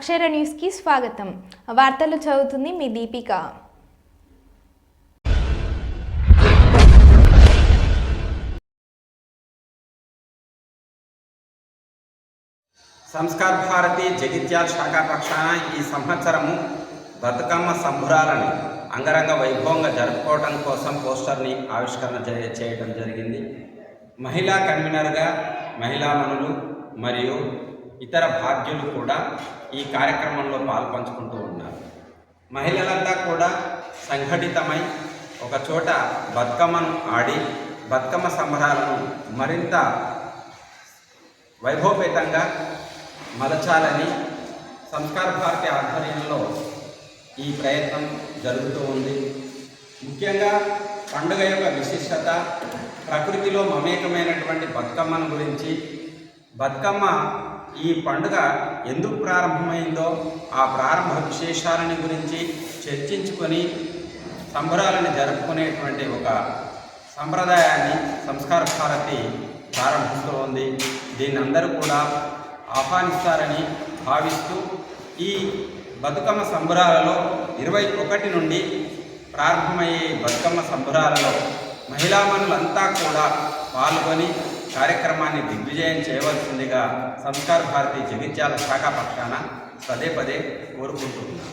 అక్షర న్యూస్కి స్వాగతం. వార్తలు చదువుతుంది మీ దీపిక. సంస్కార్ భారతి జగిత్యాల శాఖ పక్షాన ఈ సంవత్సరము బతుకమ్మ సంబురాలని అంగరంగ వైభవంగా జరుపుకోవడం కోసం పోస్టర్ని ఆవిష్కరణ చేయడం జరిగింది. మహిళా కన్వీనర్గా మహిళామణులు మరియు ఇతర భాగ్యులు కూడా ఈ కార్యక్రమంలో పాల్పంచుకుంటూ ఉన్నారు. మహిళలంతా కూడా సంఘటితమై ఒక చోట బతుకమ్మను ఆడి బతుకమ్మ సంబరాలను మరింత వైభవపేతంగా మలచాలని సంస్కార భారతి ఆధ్వర్యంలో ఈ ప్రయత్నం జరుగుతూ ఉంది. ముఖ్యంగా పండుగ యొక్క విశిష్టత ప్రకృతిలో మమేకమైనటువంటి బతుకమ్మను గురించి బతుకమ్మ ఈ పండుగ ఎందుకు ప్రారంభమైందో ఆ ప్రారంభ విశేషాలని గురించి చర్చించుకొని సంబరాలను జరుపుకునేటువంటి ఒక సంప్రదాయాన్ని సంస్కార భారతి ప్రారంభిస్తూ ఉంది. దీన్ని అందరూ కూడా ఆహ్వానిస్తారని భావిస్తూ ఈ బతుకమ్మ సంబరాలలో ఇరవై ఒకటి నుండి ప్రారంభమయ్యే బతుకమ్మ సంబరాలలో మహిళామణులంతా కూడా పాల్గొని కార్యక్రమాన్ని దిగ్విజయం చేయవలసిందిగా సంస్కార భారతి జగిత్యాల శాఖ పక్షాన పదే పదే కోరుకుంటున్నాను.